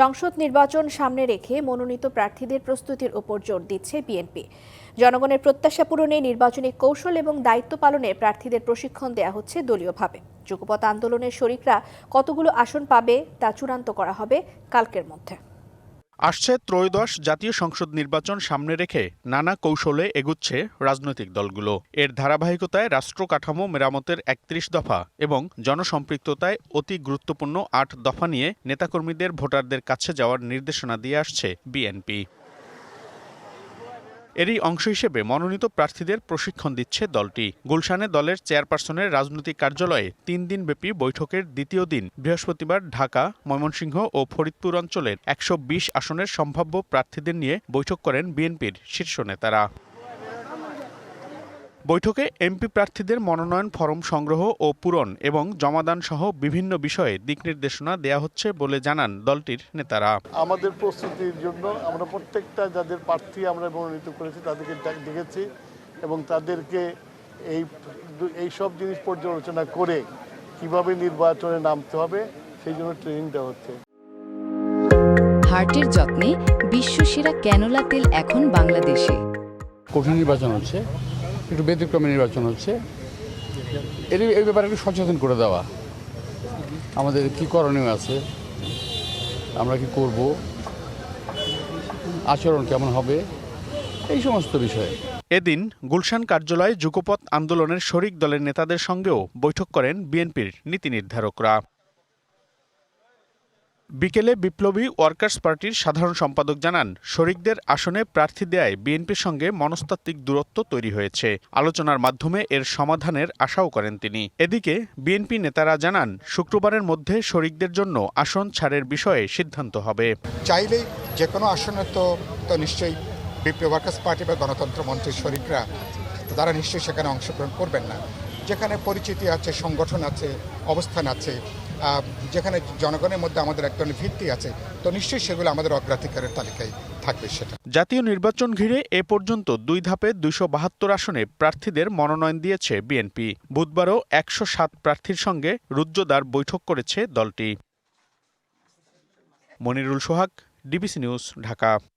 সংসদ নির্বাচন সামনে রেখে মনোনীত প্রার্থীদের প্রস্তুতির উপর জোর দিচ্ছে বিএনপি। জনগণের প্রত্যাশা পূরণে নির্বাচনী কৌশল এবং দায়িত্ব পালনে প্রার্থীদের প্রশিক্ষণ দেয়া হচ্ছে দলীয়ভাবে। যুগপথ আন্দোলনের শরিকরা কতগুলো আসন পাবে তা চূড়ান্ত করা হবে কালকের মধ্যে। আসছে ত্রয়োদশ জাতীয় সংসদ নির্বাচন সামনে রেখে নানা কৌশলে এগুচ্ছে রাজনৈতিক দলগুলো। এর ধারাবাহিকতায় রাষ্ট্র কাঠামো মেরামতের একত্রিশ দফা এবং জনসম্পৃক্ততায় অতি গুরুত্বপূর্ণ আট দফা নিয়ে নেতাকর্মীদের ভোটারদের কাছে যাওয়ার নির্দেশনা দিয়ে আসছে বিএনপি। এরই অংশ হিসেবে মনোনীত প্রার্থীদের প্রশিক্ষণ দিচ্ছে দলটি। গুলশানে দলের চেয়ারপারসনের রাজনৈতিক কার্যালয়ে তিন দিনব্যাপী বৈঠকের দ্বিতীয় দিন বৃহস্পতিবার ঢাকা, ময়মনসিংহ ও ফরিদপুর অঞ্চলের একশো বিশ আসনের সম্ভাব্য প্রার্থীদের নিয়ে বৈঠক করেন বিএনপির শীর্ষ নেতারা। বৈঠকে এমপি প্রার্থীদের মনোনয়ন ফরম সংগ্রহ ও পূরণ এবং জমাদান সহ বিভিন্ন বিষয়ে দিক নির্দেশনা দেওয়া হচ্ছে বলে জানান দলটির নেতারা। আমাদের প্রস্তুতির জন্য আমরা প্রত্যেকটা যাদের প্রার্থী আমরা মনোনীত করেছি তাদেরকে ডাক- ডেকেছি এবং তাদেরকে এই এই সব জিনিস পর্যালোচনা করে কীভাবে নির্বাচনে নামতে হবে সেই জন্য ট্রেনিং দেওয়া হচ্ছে। হার্টের যত্নে বিশ্বসেরা ক্যানোলা তেল এখন বাংলাদেশে। কঠিন নির্বাচন হচ্ছে। একটু ব্যতিক্রমী নির্বাচন হচ্ছে। এর এই ব্যাপারে একটু সচেতন করে দেওয়া। আমাদের কি করণীয় আছে? আমরা কি করব? আচরণ কেমন হবে? এই সমস্ত বিষয়ে। এদিন গুলশান কার্যালয়ে যুগপৎ আন্দোলনের শরিক দলের নেতাদের সঙ্গেও বৈঠক করেন বিএনপির নীতি নির্ধারকরা। বিকেলে বিপ্লবী ওয়ার্কার্স পার্টির সাধারণ সম্পাদক জানান, শরিকদের আসনে প্রার্থী দেয় বিএনপির সঙ্গে মনস্তাত্ত্বিক দূরত্ব তৈরি হয়েছে। আলোচনার মাধ্যমে এর সমাধানের আশাও করেন তিনি। এদিকে বিএনপি নেতারা জানান, শুক্রবারের মধ্যে শরিকদের জন্য আসন ছাড়ের বিষয়ে সিদ্ধান্ত হবে। চাইলেই যে কোনো আসনে তো তো নিশ্চয়ই বিপ্লব ওয়ার্কার্স পার্টি বা গণতন্ত্র মন্ত্রীর শরিকরা, তারা নিশ্চয়ই সেখানে অংশগ্রহণ করবেন না। যেখানে পরিচিতি আছে, সংগঠন আছে, অবস্থান আছে যেখানে জনগণের মধ্যে আমাদের এক ধরনের ভিত্তি আছে, তো নিশ্চয়ই সেগুলো আমাদের অগ্রাধিকারের তালিকায় থাকবে সেটা। জাতীয় নির্বাচন ঘিরে এ পর্যন্ত দুই ধাপে দুইশো বাহাত্তর আসনে প্রার্থীদের মনোনয়ন দিয়েছে বিএনপি। বুধবারও একশো সাত প্রার্থীর সঙ্গে রুজ্জদার বৈঠক করেছে দলটি। Monirul Sohag, DBC news, Dhaka.